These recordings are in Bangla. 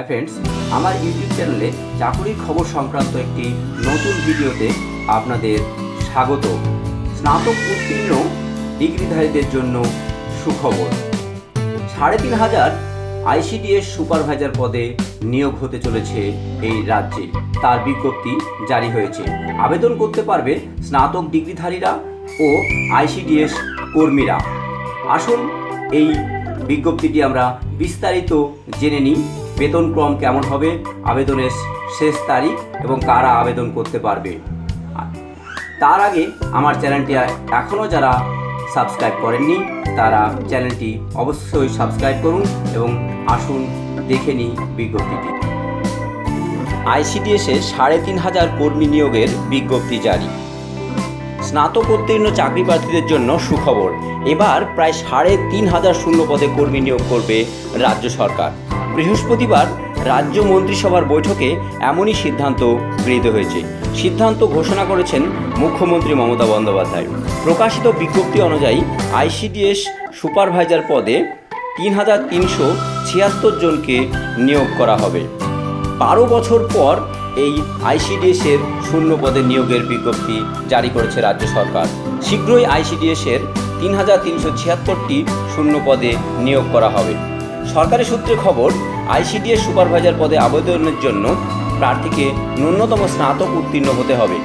হাই ফ্রেন্ডস আমার ইউটিউব চ্যানেলে চাকুরির খবর সংক্রান্ত একটি নতুন ভিডিওতে আপনাদের স্বাগত। স্নাতক উত্তীর্ণ ডিগ্রিধারীদের জন্য সুখবর। সাড়ে তিন হাজার আইসিডিএস সুপারভাইজার পদে নিয়োগ হতে চলেছে এই রাজ্যে। তার বিজ্ঞপ্তি জারি হয়েছে। আবেদন করতে পারবে স্নাতক ডিগ্রিধারীরা ও আইসিডিএস কর্মীরা। আসুন এই বিজ্ঞপ্তিটি আমরা বিস্তারিত জেনে নিই। বেতনক্রম কেমন হবে? আবেদনের শেষ তারিখ এবং কারা আবেদন করতে পারবে? তার আগে আমার চ্যানেলটি এখনও যারা সাবস্ক্রাইব করেননি, তারা চ্যানেলটি অবশ্যই সাবস্ক্রাইব করুন এবং আসুন দেখে নিই বিজ্ঞপ্তিটি। আইসিডিএসে সাড়ে তিন হাজার কর্মী নিয়োগের বিজ্ঞপ্তি জারি। স্নাতক উত্তীর্ণ চাকরি প্রার্থীদের জন্য সুখবর। এবার প্রায় সাড়ে তিন হাজার শূন্য পদে কর্মী নিয়োগ করবে রাজ্য সরকার। বৃহস্পতিবার রাজ্য মন্ত্রিসভার বৈঠকে এমনই সিদ্ধান্ত গৃহীত হয়েছে। সিদ্ধান্ত ঘোষণা করেছেন মুখ্যমন্ত্রী মমতা বন্দ্যোপাধ্যায়। প্রকাশিত বিজ্ঞপ্তি অনুযায়ী আইসিডিএস সুপারভাইজার পদে তিন হাজার তিনশো ছিয়াত্তর জনকে নিয়োগ করা হবে। বারো বছর পর এই আইসিডিএসের শূন্য পদে নিয়োগের বিজ্ঞপ্তি জারি করেছে রাজ্য সরকার। শীঘ্রই আইসিডিএসের তিন হাজার তিনশো ছিয়াত্তরটি শূন্য পদে নিয়োগ করা হবে। সরকারি সূত্রে খবর, আইসিডিএস সুপারভাইজার পদে আবেদনের জন্য প্রার্থীকে ন্যূনতম স্নাতক উত্তীর্ণ হতে হবে।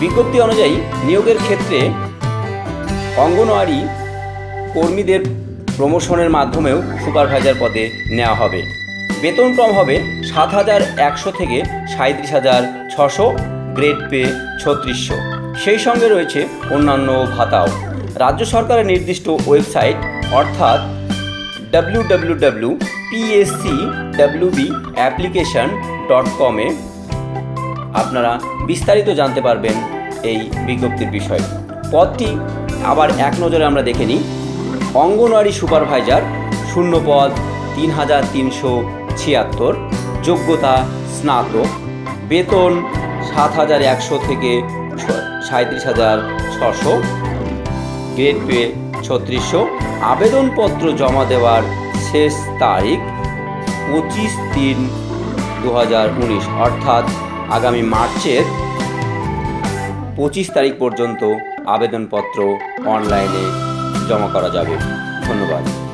বিজ্ঞপ্তি অনুযায়ী নিয়োগের ক্ষেত্রে অঙ্গনওয়াড়ি কর্মীদের প্রমোশনের মাধ্যমেও সুপারভাইজার পদে নেওয়া হবে। বেতন কম হবে সাত হাজার একশো থেকে সাঁত্রিশ হাজার ছশো, গ্রেড পে ছত্রিশশো। সেই সঙ্গে রয়েছে অন্যান্য ভাতাও। রাজ্য সরকারের নির্দিষ্ট ওয়েবসাইট, অর্থাৎ W W W PSC WB application dot কমে আপনারা বিস্তারিত জানতে পারবেন এই বিজ্ঞপ্তির বিষয়ে। পদটি আবার এক নজরে আমরা দেখে নিই। অঙ্গনওয়াড়ি সুপারভাইজার শূন্য পদ তিন হাজার তিনশো ছিয়াত্তর, যোগ্যতা স্নাতক, বেতন সাত হাজার একশো থেকে সাঁত্রিশ হাজার ছশো। গ্রেড পে ছত্রিশশো। আবেদনপত্র জমা দেওয়ার শেষ তারিখ পঁচিশ তিন দু অর্থাৎ আগামী মার্চের পঁচিশ তারিখ পর্যন্ত আবেদনপত্র অনলাইনে জমা করা যাবে। ধন্যবাদ।